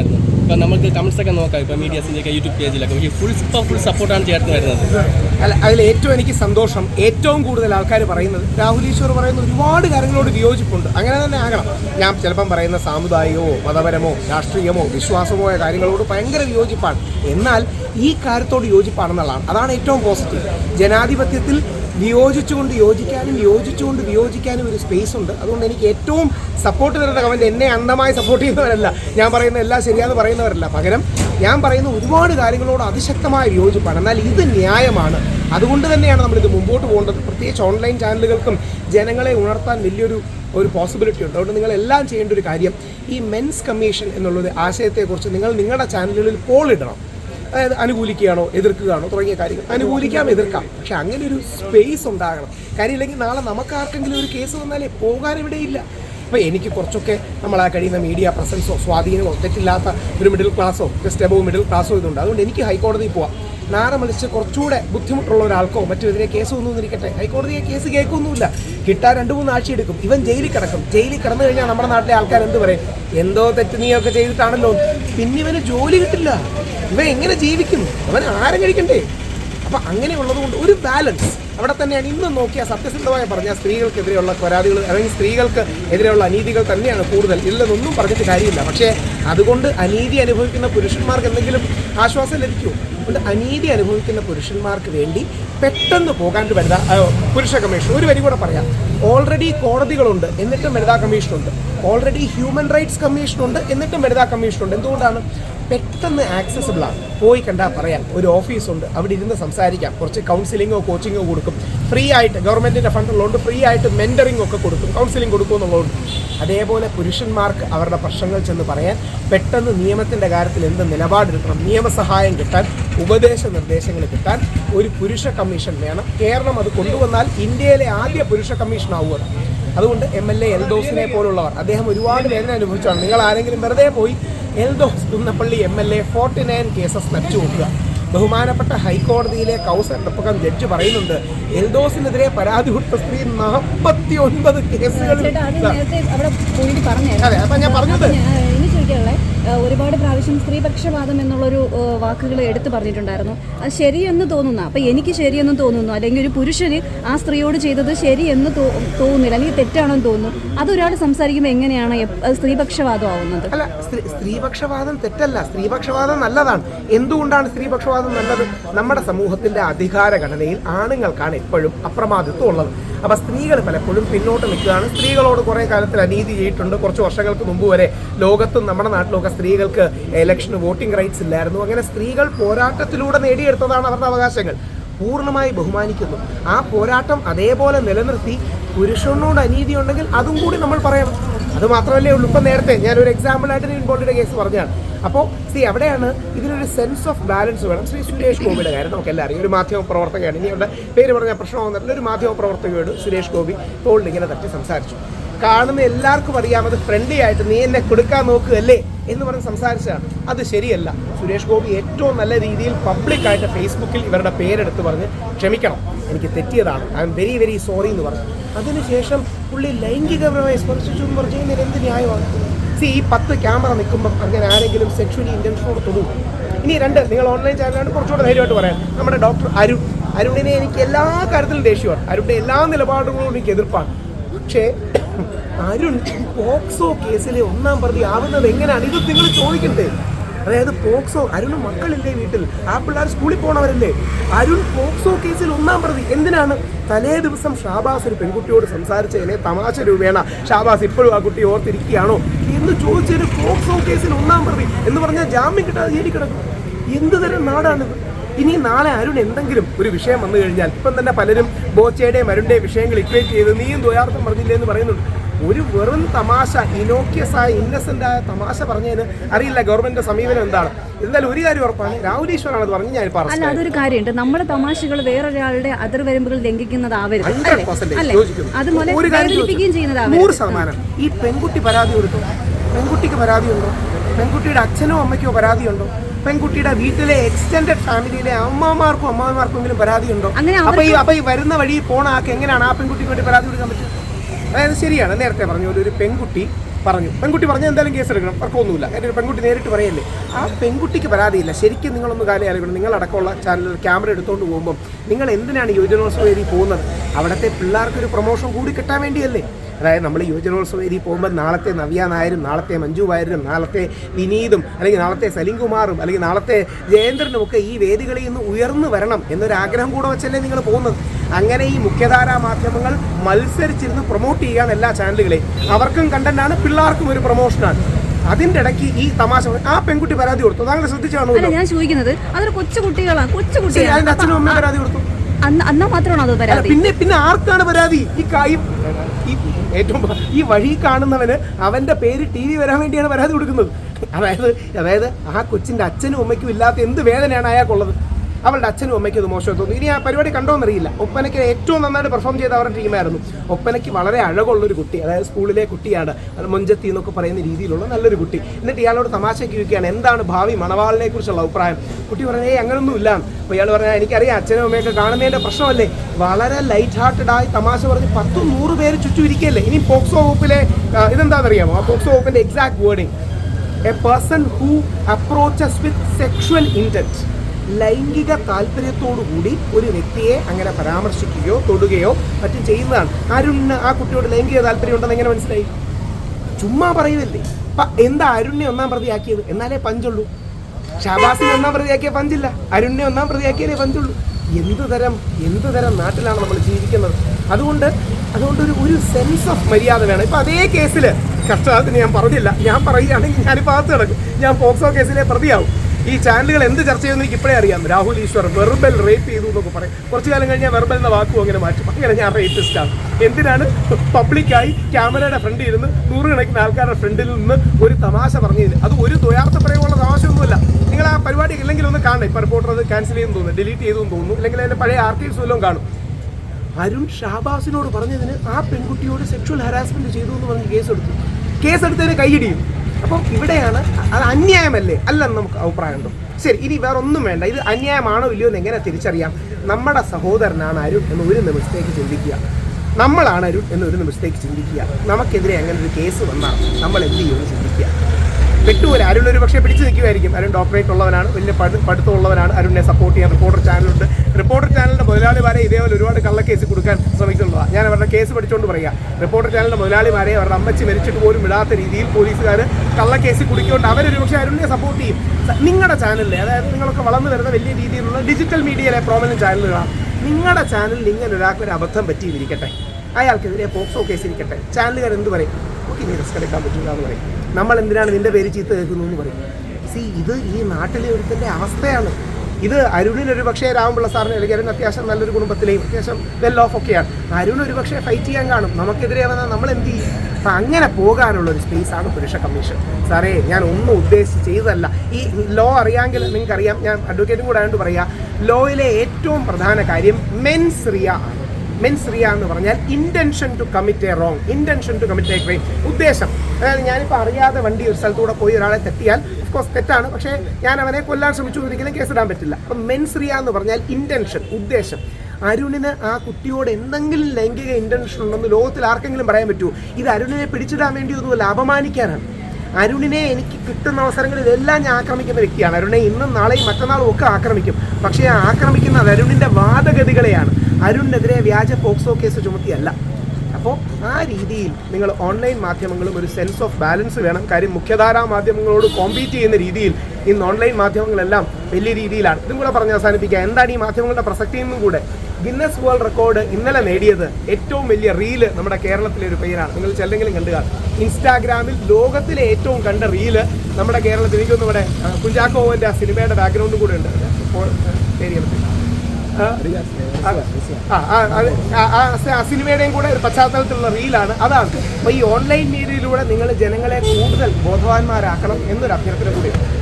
ഉണ്ടായിരുന്നു. ഇപ്പം നമുക്ക് കമൻസ് ഒക്കെ നോക്കാം. ഇപ്പം മീഡിയസിന്റെ ഒക്കെ യൂട്യൂബ് പേജിലൊക്കെ ഫുൾ ഫുൾ സപ്പോർട്ടാണ് ചേർന്ന് വരുന്നത്. അല്ല അതിൽ ഏറ്റവും എനിക്ക് സന്തോഷം ഏറ്റവും കൂടുതൽ ആൾക്കാർ പറയുന്നത് രാഹുൽ ഈശ്വർ പറയുന്ന ഒരുപാട് കാര്യങ്ങളോട് വിയോജിപ്പുണ്ട് അങ്ങനെ തന്നെ ആകണം. ഞാൻ ചിലപ്പം പറയുന്ന സാമുദായികമോ മതപരമോ രാഷ്ട്രീയമോ വിശ്വാസമോ ആയ കാര്യങ്ങളോട് ഭയങ്കര വിയോജിപ്പാണ് എന്നാൽ ഈ കാര്യത്തോട് യോജിപ്പാണെന്നുള്ളതാണ്. അതാണ് ഏറ്റവും പോസിറ്റീവ് ജനാധിപത്യത്തിൽ വിയോജിച്ചുകൊണ്ട് യോജിക്കാനും യോജിച്ചുകൊണ്ട് വിയോജിക്കാനും ഒരു സ്പേസ് ഉണ്ട്. അതുകൊണ്ട് എനിക്ക് ഏറ്റവും സപ്പോർട്ട് തരുന്ന കമന്റ് എന്നെ അന്ധമായി സപ്പോർട്ട് ചെയ്യുന്നവരല്ല ഞാൻ പറയുന്ന എല്ലാം ശരിയാന്ന് പറയുന്നവരല്ല. പകരം ഞാൻ പറയുന്ന ഒരുപാട് കാര്യങ്ങളോട് അതിശക്തമായ വിയോജിപ്പാണ്. എന്നാൽ ഇത് ന്യായമാണ്. അതുകൊണ്ട് തന്നെയാണ് നമ്മളിത് മുമ്പോട്ട് പോകേണ്ടത്. പ്രത്യേകിച്ച് ഓൺലൈൻ ചാനലുകൾക്കും ജനങ്ങളെ ഉണർത്താൻ വലിയൊരു ഒരു പോസിബിലിറ്റി ഉണ്ട്. അതുകൊണ്ട് നിങ്ങൾ എല്ലാം ചെയ്യേണ്ട ഒരു കാര്യം ഈ മെൻസ് കമ്മീഷൻ എന്നുള്ളൊരു ആശയത്തെക്കുറിച്ച് നിങ്ങൾ നിങ്ങളുടെ ചാനലുകളിൽ പോളിടണം അതായത് അനുകൂലിക്കുകയാണോ എതിർക്കുകയാണോ തുടങ്ങിയ കാര്യങ്ങൾ. അനുകൂലിക്കാം എതിർക്കാം. പക്ഷെ അങ്ങനെ ഒരു സ്പേസ് ഉണ്ടാകണം. കാര്യം ഇല്ലെങ്കിൽ നാളെ നമുക്ക് ആർക്കെങ്കിലും ഒരു കേസ് വന്നാലേ പോകാൻ ഇവിടെയില്ല അപ്പോൾ എനിക്ക് കുറച്ചൊക്കെ നമ്മളാ കഴിയുന്ന മീഡിയ പ്രസൻസോ സ്വാധീനമോ തെറ്റില്ലാത്ത ഒരു മിഡിൽ ക്ലാസ്സോ ജസ്റ്റ് എബോവ് മിഡിൽ ക്ലാസ്സോ ഇതുണ്ട്. അതുകൊണ്ട് എനിക്ക് ഹൈക്കോടതിയിൽ പോവാം. നാളെ മറിച്ച് കുറച്ചുകൂടെ ബുദ്ധിമുട്ടുള്ള ഒരാൾക്കോ മറ്റു ഇതിനെ കേസ് ഒന്നും ഇരിക്കട്ടെ ഹൈക്കോടതിയെ കേസ് കേൾക്കൊന്നുമില്ല. കിട്ടാൻ രണ്ട് മൂന്ന് ആഴ്ച എടുക്കും. ഇവൻ ജയിലിൽ കിടക്കും. ജയിലിൽ കിടന്നു കഴിഞ്ഞാൽ നമ്മുടെ നാട്ടിലെ ആൾക്കാർ എന്ത് പറയും? എന്തോ തെറ്റ് നീയൊക്കെ ചെയ്തിട്ടാണല്ലോ. പിന്നെ ഇവന് ജോലി കിട്ടില്ല. ഇവൻ എങ്ങനെ ജീവിക്കും? അവൻ ആരും കഴിക്കണ്ടേ? അപ്പൊ അങ്ങനെയുള്ളത് കൊണ്ട് ഒരു ബാലൻസ്. അവിടെ തന്നെയാണ് ഇന്ന് നോക്കിയാൽ സത്യസന്ധമായി പറഞ്ഞാൽ സ്ത്രീകൾക്കെതിരെയുള്ള പരാതികൾ അല്ലെങ്കിൽ സ്ത്രീകൾക്ക് എതിരെയുള്ള അനീതികൾ തന്നെയാണ് കൂടുതൽ. ഇല്ലെന്നൊന്നും പറഞ്ഞിട്ട് കാര്യമില്ല. പക്ഷേ അതുകൊണ്ട് അനീതി അനുഭവിക്കുന്ന പുരുഷന്മാർക്ക് എന്തെങ്കിലും ആശ്വാസം ലഭിക്കുമോ? അതുകൊണ്ട് അനീതി അനുഭവിക്കുന്ന പുരുഷന്മാർക്ക് വേണ്ടി പെട്ടെന്ന് പോകാൻ വനിതാ പുരുഷ കമ്മീഷൻ. ഒരു വരി കൂടെ പറയാം. ഓൾറെഡി കോടതികളുണ്ട് എന്നിട്ടും വനിതാ കമ്മീഷനുണ്ട്. ഓൾറെഡി ഹ്യൂമൻ റൈറ്റ്സ് കമ്മീഷനുണ്ട് എന്നിട്ടും വനിതാ കമ്മീഷനുണ്ട്. എന്തുകൊണ്ടാണ്? പെട്ടെന്ന് ആക്സസിബിൾ ആണ് പോയി കണ്ടാൽ പറയാം. ഒരു ഓഫീസുണ്ട് അവിടെ ഇരുന്ന് സംസാരിക്കാം. കുറച്ച് കൗൺസിലിങ്ങോ കോച്ചിങ്ങോ കൊടുക്കും. ഫ്രീ ആയിട്ട് ഗവൺമെന്റിന്റെ ഫണ്ടുള്ളതുകൊണ്ട് ഫ്രീ ആയിട്ട് മെന്ററിംഗ് ഒക്കെ കൊടുക്കും. കൗൺസിലിംഗ് കൊടുക്കും എന്നുള്ളതുകൊണ്ട്. അതേപോലെ പുരുഷന്മാർക്ക് അവരുടെ പ്രശ്നങ്ങൾ ചെന്ന് പറയാൻ പെട്ടെന്ന് നിയമത്തിന്റെ കാര്യത്തിൽ എന്ത് നിലപാടെടുക്കണം നിയമസഹായം കിട്ടാൻ ഉപദേശ നിർദ്ദേശങ്ങൾ കിട്ടാൻ ഒരു പുരുഷ കമ്മീഷൻ വേണം. കേരളം അത് കൊണ്ടുവന്നാൽ ഇന്ത്യയിലെ ആദ്യ പുരുഷ കമ്മീഷൻ ആവുക അതുകൊണ്ട് എം എൽ എ എൽദോസിനെ പോലുള്ളവർ അദ്ദേഹം ഒരുപാട് വേദന അനുഭവിച്ചാണ് നിങ്ങൾ ആരെങ്കിലും വെറുതെ പോയി Eldhose Kunnappilly M L A forty nine cases നടിച്ചു നോക്കുക ബഹുമാനപ്പെട്ട ഹൈക്കോടതിയിലെ കൗസൽ ഡപ്പകം ജഡ്ജി പറയുന്നുണ്ട് എൽദോസിനെതിരെ പരാതി കൊടുത്ത സ്ത്രീ നാൽപ്പത്തി ഒൻപത് കേസുകൾ അതെ അപ്പൊ ഞാൻ പറഞ്ഞത് ഒരുപാട് പ്രാവശ്യം സ്ത്രീപക്ഷപാതം എന്നുള്ളൊരു വാക്കുകൾ എടുത്തു പറഞ്ഞിട്ടുണ്ടായിരുന്നു. അത് ശരിയെന്ന് തോന്നുന്ന അപ്പോൾ എനിക്ക് ശരിയെന്ന് തോന്നുന്നു അല്ലെങ്കിൽ ഒരു പുരുഷന് ആ സ്ത്രീയോട് ചെയ്തത് ശരിയെന്ന് തോന്നുന്നില്ല അല്ലെങ്കിൽ തെറ്റാണെന്ന് തോന്നുന്നു. അതൊരാൾ സംസാരിക്കുമ്പോൾ എങ്ങനെയാണ് സ്ത്രീപക്ഷവാദം ആവുന്നത്? അല്ല സ്ത്രീ സ്ത്രീപക്ഷവാദം തെറ്റല്ല. സ്ത്രീപക്ഷവാദം നല്ലതാണ്. എന്തുകൊണ്ടാണ് സ്ത്രീപക്ഷവാദം നല്ലത്? നമ്മുടെ സമൂഹത്തിന്റെ അധികാര ഘടനയിൽ ആണുങ്ങൾക്കാണ് എപ്പോഴും അപ്രമാദിത്വം ഉള്ളത് അപ്പൊ സ്ത്രീകൾ പലപ്പോഴും പിന്നോട്ട് നിൽക്കുകയാണ്. സ്ത്രീകളോട് കുറേ കാലത്തിൽ അനീതി ചെയ്തിട്ടുണ്ട്. കുറച്ച് വർഷങ്ങൾക്ക് മുമ്പ് വരെ ലോകത്തും നമ്മുടെ നാട്ടിലൊക്കെ സ്ത്രീകൾക്ക് ഇലക്ഷന് വോട്ടിംഗ് റൈറ്റ്സ് ഇല്ലായിരുന്നു. അങ്ങനെ സ്ത്രീകൾ പോരാട്ടത്തിലൂടെ നേടിയെടുത്തതാണ് അവരുടെ അവകാശങ്ങൾ. പൂർണമായി ബഹുമാനിക്കുന്നു. ആ പോരാട്ടം അതേപോലെ നിലനിർത്തി പുരുഷനോട് അനീതി ഉണ്ടെങ്കിൽ അതും കൂടി നമ്മൾ പറയണം. അത് മാത്രമല്ലേ ഉള്ളൂ. ഇപ്പം നേരത്തെ ഞാനൊരു എക്സാമ്പിളായിട്ട് ഇൻബോൾഡിയുടെ കേസ് പറഞ്ഞതാണ്. അപ്പോൾ സി അവിടെയാണ് ഇതിനൊരു സെൻസ് ഓഫ് ബാലൻസ് വേണം. ശ്രീ സുരേഷ് ഗോപിയുടെ കാര്യം നമുക്കെല്ലാം അറിയാം. ഒരു മാധ്യമ പ്രവർത്തകയാണ്. ഇനി അവരുടെ പേര് പറഞ്ഞാൽ പ്രശ്നമാകുന്നില്ല ഒരു മാധ്യമ പ്രവർത്തകയോട് സുരേഷ് ഗോപി തോളിൽ ഇങ്ങനെ തട്ടി സംസാരിച്ചു. കാണുന്ന എല്ലാവർക്കും അറിയാം അത് ഫ്രണ്ട്ലി ആയിട്ട് നീ എന്നെ കൊടുക്കാൻ നോക്കുകയല്ലേ എന്ന് പറഞ്ഞ് സംസാരിച്ചതാണ്. അത് ശരിയല്ല. സുരേഷ് ഗോപി ഏറ്റവും നല്ല രീതിയിൽ പബ്ലിക്കായിട്ട് ഫേസ്ബുക്കിൽ ഇവരുടെ പേരെടുത്ത് പറഞ്ഞ് ക്ഷമിക്കണം. എനിക്ക് തെറ്റിയതാണ്. I am very very sorry എന്ന് പറഞ്ഞു. അതിനുശേഷം പുള്ളി ലൈംഗികപരമായി സ്പർശിച്ചു എന്ന് പറഞ്ഞു കഴിഞ്ഞാൽ എന്ത് ന്യായമാണ്? സി ഈ പത്ത് ക്യാമറ നിൽക്കുമ്പം അങ്ങനെ ആരെങ്കിലും സെക്ഷലി ഇന്റൻഷനോട് തൊടു. ഇനി രണ്ട് നിങ്ങൾ ഓൺലൈൻ ചാനലാണ് കുറച്ചുകൂടെ ധൈര്യമായിട്ട് പറയാം. നമ്മുടെ ഡോക്ടർ അരുൺ. അരുണിനെ എനിക്ക് എല്ലാ കാര്യത്തിലും ദേഷ്യമാണ്. അരുണിന്റെ എല്ലാ നിലപാടുകളോടും എനിക്ക് എതിർപ്പാണ്. പക്ഷേ അരുൺ പോക്സോ കേസിലെ ഒന്നാം പ്രതി ആവുന്നത് എങ്ങനെയാണ്? ഇത് നിങ്ങൾ ചോദിക്കണ്ടേ? അതായത് പോക്സോ അരുണ് മക്കളില്ലേ വീട്ടിൽ ആ പിള്ളേർ സ്കൂളിൽ പോണവരല്ലേ? അരുൺ പോക്സോ കേസിൽ ഒന്നാം പ്രതി എന്തിനാണ്? തലേ ദിവസം ഷാബാസ് ഒരു പെൺകുട്ടിയോട് സംസാരിച്ചതിനെ തമാശ രൂപേണ ഷാബാസ് ഇപ്പോഴും ആ കുട്ടി ഓർത്തിരിക്കുകയാണോ? എന്ന് ചോദിച്ചൊരു പോക്സോ കേസിൽ ഒന്നാം പ്രതി എന്ന് പറഞ്ഞാൽ ജാമ്യം കിട്ടാതെ ജയിലിൽ കിടക്കും. എന്ത് തരം നാടാണിത്? ഇനി നാളെ അരുൺ എന്തെങ്കിലും ഒരു വിഷയം വന്നു കഴിഞ്ഞാൽ ഇപ്പം തന്നെ പലരും ബോച്ചയുടെയും അരുണിന്റെയും വിഷയങ്ങൾ ഇക്വേറ്റ് ചെയ്ത് നീയും ദ്വയാർത്ഥം പറഞ്ഞില്ലേ എന്ന് പറയുന്നുണ്ട്. ഒരു വെറും തമാശ ഇനോക്യസ് ആയ ഇന്നസെന്റ് ആയ തമാശ പറഞ്ഞതിന് അറിയില്ല ഗവൺമെന്റിന്റെ സമീപനം എന്താണ്. എന്തായാലും ഒരു കാര്യം ഉറപ്പാണ് രാഹുൽ ഈശ്വറാണ് അത് പറഞ്ഞ് ഞാൻ അല്ല അതൊരു കാര്യമുണ്ട്. നമ്മുടെ തമാശകൾ വേറൊരാളുടെ അതിർവരമ്പുകൾ ലംഘിക്കുന്നതാവരുത് അതുപോലെ. നൂറ് ശതമാനം. ഈ പെൺകുട്ടി പരാതി കൊടുത്തു? പെൺകുട്ടിക്ക് പരാതിയുണ്ടോ? പെൺകുട്ടിയുടെ അച്ഛനോ അമ്മയ്ക്കോ പരാതിയുണ്ടോ? പെൺകുട്ടിയുടെ വീട്ടിലെ എക്സ്റ്റെൻഡഡ് ഫാമിലിയിലെ അമ്മമാർക്കും അമ്മമാർക്കെങ്കിലും പരാതി ഉണ്ടോ അപ്പൊ ഈ അപ്പൊ ഈ വരുന്ന വഴി പോണ ആൾക്ക് എങ്ങനെയാണ് ആ പെൺകുട്ടിക്ക് വേണ്ടി പരാതി കൊടുക്കാൻ പറ്റും അതായത് ശരിയാണ് നേരത്തെ പറഞ്ഞു ഒരു പെൺകുട്ടി പറഞ്ഞു. പെൺകുട്ടി പറഞ്ഞാൽ എന്തായാലും കേസ് എടുക്കണം വർക്കൊന്നുമില്ല എന്റെ ഒരു പെൺകുട്ടി നേരിട്ട് പറയല്ലേ? ആ പെൺകുട്ടിക്ക് പരാതിയില്ല. ശരിക്കും നിങ്ങളൊന്ന് കാലം അറിയണം നിങ്ങളടക്കമുള്ള ചാനൽ ക്യാമറ എടുത്തുകൊണ്ട് പോകുമ്പോൾ നിങ്ങൾ എന്തിനാണ് യുവജനോത്സവ വേദി പോകുന്നത്? അവിടുത്തെ പിള്ളേർക്കൊരു പ്രൊമോഷൻ കൂടി കിട്ടാൻ വേണ്ടിയല്ലേ? അതായത് നമ്മൾ യുവജനോത്സവ വേദി പോകുമ്പോൾ നാളത്തെ നവ്യ നായരും നാളത്തെ മഞ്ജു വാര്യരും നാളത്തെ വിനീതും അല്ലെങ്കിൽ നാളത്തെ സലിംകുമാറും അല്ലെങ്കിൽ നാളത്തെ ജയേന്ദ്രനും ഒക്കെ ഈ വേദികളിൽ നിന്ന് ഉയർന്നു വരണം എന്നൊരു ആഗ്രഹം കൂടെ വെച്ചല്ലേ നിങ്ങൾ പോകുന്നത്. അങ്ങനെ ഈ മുഖ്യധാരാ മാധ്യമങ്ങൾ മത്സരിച്ചിരുന്ന് പ്രൊമോട്ട് ചെയ്യുകയാണ് എല്ലാ ചാനലുകളെയും. അവർക്കും കണ്ടന്റാണ് പിള്ളേർക്കും ഒരു പ്രൊമോഷനാണ് അതിന്റെ ഇടയ്ക്ക് ഈ തമാശ ആ പെൺകുട്ടി പരാതി കൊടുത്തു. താങ്കൾ ശ്രദ്ധിച്ചാണ്? ഞാൻ ചോദിക്കുന്നത് അതൊരു കൊച്ചു കുട്ടികളാണ് കൊച്ചു കുട്ടികൾ അതിന്റെ അച്ഛനും അമ്മയും പരാതി കൊടുത്തു. അന്ന് മാത്രമാണോ അത് പരാതി? പിന്നെ പിന്നെ ആർക്കാണ് പരാതി? ഈ ഏറ്റവും ഈ വഴി കാണുന്നവന് അവന്റെ പേര് ടി വി വരാൻ വേണ്ടിയാണ് പരാതി കൊടുക്കുന്നത്. അതായത് അതായത് ആ കൊച്ചിന്റെ അച്ഛനും അമ്മയ്ക്കും ഇല്ലാത്ത എന്ത് വേദനയാണ് അയാൾക്കുള്ളത്? അവളുടെ അച്ഛനും അമ്മയ്ക്കും അത് മോശം തോന്നി ഇനി ആ പരിപാടി കണ്ടോന്നറിയില്ല ഒപ്പനയ്ക്ക് ഏറ്റവും നന്നായിട്ട് പെർഫോം ചെയ്ത അവരുടെ ടീമായിരുന്നു ഒപ്പനയ്ക്ക് വളരെ അഴകുള്ളൊരു കുട്ടി അതായത് സ്കൂളിലെ കുട്ടിയാണ്. മുഞ്ചത്തി എന്നൊക്കെ പറയുന്ന രീതിയിലുള്ള നല്ലൊരു കുട്ടി. എന്നിട്ട് ഇയാളോട് തമാശയ്ക്ക് ചോദിക്കുകയാണ് എന്താണ് ഭാവി മണവാളിനെ കുറിച്ചുള്ള അഭിപ്രായം? കുട്ടി പറഞ്ഞേ അങ്ങനൊന്നും ഇല്ല അപ്പോൾ ഇയാൾ പറഞ്ഞാൽ എനിക്കറിയാം അച്ഛനും അമ്മയൊക്കെ കാണുന്നതിന്റെ പ്രശ്നമല്ലേ? വളരെ ലൈറ്റ് ഹാർട്ടഡ് ആയി തമാശ പറഞ്ഞ് പത്തും നൂറ് പേര് ചുറ്റും ഇരിക്കുകയല്ലേ? ഇനി പോക്സോ വകുപ്പിലെ ഇതെന്താണെന്ന് അറിയാമോ ആ പോക്സോ വകുപ്പിന്റെ exact wording a person who approaches with sexual intent ലൈംഗിക താല്പര്യത്തോടുകൂടി ഒരു വ്യക്തിയെ അങ്ങനെ പരാമർശിക്കുകയോ തൊടുകയോ മറ്റും ചെയ്യുന്നതാണ്. അരുണിന് ആ കുട്ടിയോട് ലൈംഗിക താല്പര്യം ഉണ്ടെന്ന് എങ്ങനെ മനസ്സിലായി? ചുമ്മാ പറയുമല്ലേ അപ്പൊ എന്താ അരുണിനെ ഒന്നാം പ്രതിയാക്കിയത്? എന്നാലേ പഞ്ചുള്ളൂ. ഷാബാസിനെ ഒന്നാം പ്രതിയാക്കിയ പഞ്ചില്ല. അരുണിനെ ഒന്നാം പ്രതിയാക്കിയാലേ പഞ്ചുള്ളൂ. എന്ത് തരം എന്ത് തരം നാട്ടിലാണ് നമ്മൾ ജീവിക്കുന്നത്? അതുകൊണ്ട് അതുകൊണ്ട് ഒരു ഒരു സെൻസ് ഓഫ് മര്യാദ വേണം. ഇപ്പൊ അതേ കേസിൽ കർഷകത്തിന് ഞാൻ പറഞ്ഞില്ല. ഞാൻ പറയുകയാണെങ്കിൽ ഞാൻ അകത്ത് കിടക്കും. ഞാൻ പോക്സോ കേസിലെ പ്രതിയാവും. ഈ ചാനലുകൾ എന്ത് ചർച്ച ചെയ്യുമെന്ന് എനിക്ക് ഇപ്പോഴേ അറിയാം. രാഹുൽ ഈശ്വർ വെർബൽ റേപ്പ് ചെയ്തു എന്നൊക്കെ പറയും. കുറച്ച് കാലം കഴിഞ്ഞാൽ വെർബൽ എന്ന വാക്കും അങ്ങനെ മാറ്റും. അങ്ങനെ ഞാൻ റേപ്പിസ്റ്റാണ് എന്തിനാണ് പബ്ലിക്കായി ക്യാമറയുടെ ഫ്രണ്ടിൽ ഇരുന്ന് നൂറുകണക്കിന് ആൾക്കാരുടെ ഫ്രണ്ടിൽ നിന്ന് ഒരു തമാശ പറഞ്ഞതിന്? അത് ഒരു ദ്വയാർത്ഥ പ്രയോഗമുള്ള തമാശയൊന്നുമല്ല. നിങ്ങൾ ആ പരിപാടി ഇല്ലെങ്കിൽ ഒന്ന് കാണണം. ഇപ്പം റിപ്പോർട്ടർ അത് ക്യാൻസൽ ചെയ്തെന്ന് തോന്നുന്നു. ഡിലീറ്റ് ചെയ്തു എന്ന് തോന്നുന്നു. അല്ലെങ്കിൽ അതിന്റെ പഴയ ആർക്കൈവ്സ് വല്ലതും കാണും. അരുൺ ഷാബാസിനോട് പറഞ്ഞതിന് ആ പെൺകുട്ടിയോട് സെക്ഷൽ ഹരാസ്മെന്റ് ചെയ്തു എന്ന് പറഞ്ഞ് കേസെടുത്തു. കേസെടുത്തതിന് കൈയിടിയും. അപ്പം ഇവിടെയാണ് അത് അന്യായമല്ലേ? അല്ലെന്ന് നമുക്ക് അഭിപ്രായമുണ്ടോ. ശരി ഇനി വേറെ ഒന്നും വേണ്ട. ഇത് അന്യായമാണോ ഇല്ലയോ എന്ന് എങ്ങനെ തിരിച്ചറിയാം? നമ്മുടെ സഹോദരനാണ് അരുൺ എന്ന് ഒരു നിമിഷത്തേക്ക് ചിന്തിക്കുക. നമ്മളാണ് അരുൺ എന്ന് ഒരു നിമിഷത്തേക്ക് ചിന്തിക്കുക. നമുക്കെതിരെ അങ്ങനെ ഒരു കേസ് വന്നാൽ നമ്മൾ എന്ത് ചെയ്യുമെന്ന് ചിന്തിക്കുക. വെട്ടൂല അരുൺ ഒരു പക്ഷേ പിടിച്ചു നിൽക്കുമായിരിക്കും. അരുൺ ഡോക്ടറേറ്റ് ഉള്ളവനാണ് വലിയ പഠി പഠിത്തമുള്ളവനാണ്. അരുണിനെ സപ്പോർട്ട് ചെയ്യാൻ റിപ്പോർട്ടർ ചാനലുണ്ട് റിപ്പോർട്ടർ ചാനലിന്റെ മുതലാളിമാരെ ഇതേപോലെ ഒരുപാട് കള്ളക്കേസ് കൊടുക്കാൻ ശ്രമിക്കുന്നതാണ് ഞാൻ അവരുടെ കേസ് പഠിച്ചുകൊണ്ട് പറയാം. റിപ്പോർട്ടർ ചാനലിന്റെ മുതലാളിമാരെ അവരുടെ അമ്മച്ചി മരിച്ചിട്ട് പോലും വിടാത്ത രീതിയിൽ പോലീസുകാർ കള്ളക്കേസ് കുടിക്കൊണ്ട് അവരൊരു പക്ഷേ അരുണിനെ സപ്പോർട്ട് ചെയ്യും. നിങ്ങളുടെ ചാനലിലെ അതായത് നിങ്ങളൊക്കെ വളർന്നു വരുന്ന വലിയ രീതിയിലുള്ള ഡിജിറ്റൽ മീഡിയയിലെ പ്രോബ്ലം ചാനലുകളാണ് നിങ്ങളുടെ ചാനലിൽ ഇങ്ങനെ ഒരാൾക്കൊരു അബദ്ധം പറ്റിയിരിക്കട്ടെ. അയാൾക്കെതിരെ പോക്സോ കേസ് ഇരിക്കട്ടെ ചാനലുകാർ എന്ത് പറയും? ഓക്കെ നീ റിസ്ക് എടുക്കാൻ പറ്റില്ല എന്ന് പറയും. നമ്മൾ എന്തിനാണ് നിന്റെ പേര് ചീത്ത കേൾക്കുന്നു എന്ന് പറയും. സി ഇത് ഈ നാട്ടിലെ ഒരുത്തന്റെ അവസ്ഥയാണ്. ഇത് അരുണിനൊരു പക്ഷേ രാമപിള്ള സാറിന് അല്ലെങ്കിൽ അരുൺ അത്യാവശ്യം നല്ലൊരു കുടുംബത്തിലെയും അത്യാവശ്യം വെൽ ഓഫ് ഒക്കെയാണ് അരുൺ ഒരു പക്ഷേ ഫൈറ്റ് ചെയ്യാൻ കാണും. നമുക്കെതിരെ വന്നാൽ നമ്മൾ എന്ത് ചെയ്യും? അപ്പം അങ്ങനെ പോകാനുള്ള ഒരു സ്പേസാണ് പുരുഷ കമ്മീഷൻ സാറേ ഞാൻ ഒന്നും ഉദ്ദേശിച്ച് ചെയ്തതല്ല. ഈ ലോ അറിയാമെങ്കിൽ നിങ്ങൾക്കറിയാം. ഞാൻ അഡ്വക്കേറ്റും കൂടെ ആയതുകൊണ്ട് പറയാം. ലോയിലെ ഏറ്റവും പ്രധാന കാര്യം മെൻസ് റിയ ആണ്. മെൻസ് റിയ എന്ന് പറഞ്ഞാൽ intention to commit a wrong intention to commit a crime ഉദ്ദേശം. അതായത് ഞാനിപ്പോൾ അറിയാതെ വണ്ടി ഒരു സ്ഥലത്തൂടെ പോയി ഒരാളെ തെറ്റിയാൽ കോഴ്സ് തെറ്റാണ്. പക്ഷേ ഞാൻ അവനെ കൊല്ലാൻ ശ്രമിച്ചു ഒരിക്കലും കേസിടാൻ പറ്റില്ല. അപ്പം മെൻസ് റിയ എന്ന് പറഞ്ഞാൽ ഇന്റൻഷൻ ഉദ്ദേശം. അരുണിന് ആ കുട്ടിയോട് എന്തെങ്കിലും ലൈംഗിക ഇന്റൻഷൻ ഉണ്ടെന്ന് ലോകത്തിൽ ആർക്കെങ്കിലും പറയാൻ പറ്റുമോ? ഇത് അരുണിനെ പിടിച്ചിടാൻ വേണ്ടി ഒന്നുമല്ല അപമാനിക്കാനാണ്. അരുണിനെ എനിക്ക് കിട്ടുന്ന അവസരങ്ങളിലെല്ലാം ഞാൻ ആക്രമിക്കുന്ന വ്യക്തിയാണ്. അരുണിനെ ഇന്നും നാളെയും മറ്റന്നാളും ഒക്കെ ആക്രമിക്കും. പക്ഷേ ആക്രമിക്കുന്നത് അരുണിന്റെ വാദഗതികളെയാണ്. അരുണിനെതിരെ വ്യാജ പോക്സോ കേസ് ചുമത്തിയല്ല. അപ്പോൾ ആ രീതിയിൽ നിങ്ങൾ ഓൺലൈൻ മാധ്യമങ്ങളും ഒരു സെൻസ് ഓഫ് ബാലൻസ് വേണം. കാര്യം മുഖ്യധാരാ മാധ്യമങ്ങളോട് കോമ്പീറ്റ് ചെയ്യുന്ന രീതിയിൽ ഇന്ന് ഓൺലൈൻ മാധ്യമങ്ങളെല്ലാം വലിയ രീതിയിലാണ്. ഇതും കൂടെ പറഞ്ഞ് അവസാനിപ്പിക്കുക എന്താണ് ഈ മാധ്യമങ്ങളുടെ പ്രസക്തി എന്നും കൂടെ? ഗിന്നസ് വേൾഡ് റെക്കോർഡ് ഇന്നലെ നേടിയത് ഏറ്റവും വലിയ റീൽ നമ്മുടെ കേരളത്തിലെ ഒരു പേരാണ്. നിങ്ങൾ ചെല്ലെങ്കിലും കണ്ടുക കാണും. ഇൻസ്റ്റാഗ്രാമിൽ ലോകത്തിലെ ഏറ്റവും കണ്ട റീൽ നമ്മുടെ കേരളത്തിൽ എനിക്കൊന്നും ഇവിടെ കുഞ്ചാക്കോവന്റെ ആ സിനിമയുടെ ബാക്ക്ഗ്രൗണ്ടും കൂടെ ഉണ്ട്. ഇപ്പോൾ പേര് ആ സിനിമയുടെയും കൂടെ ഒരു പശ്ചാത്തലത്തിലുള്ള റീലാണ്. അതാണ്. അപ്പോൾ ഈ ഓൺലൈൻ മീഡിയയിലൂടെ നിങ്ങൾ ജനങ്ങളെ കൂടുതൽ ബോധവാന്മാരാക്കണം എന്നൊരു അഭ്യർത്ഥന കൂടിയുണ്ട്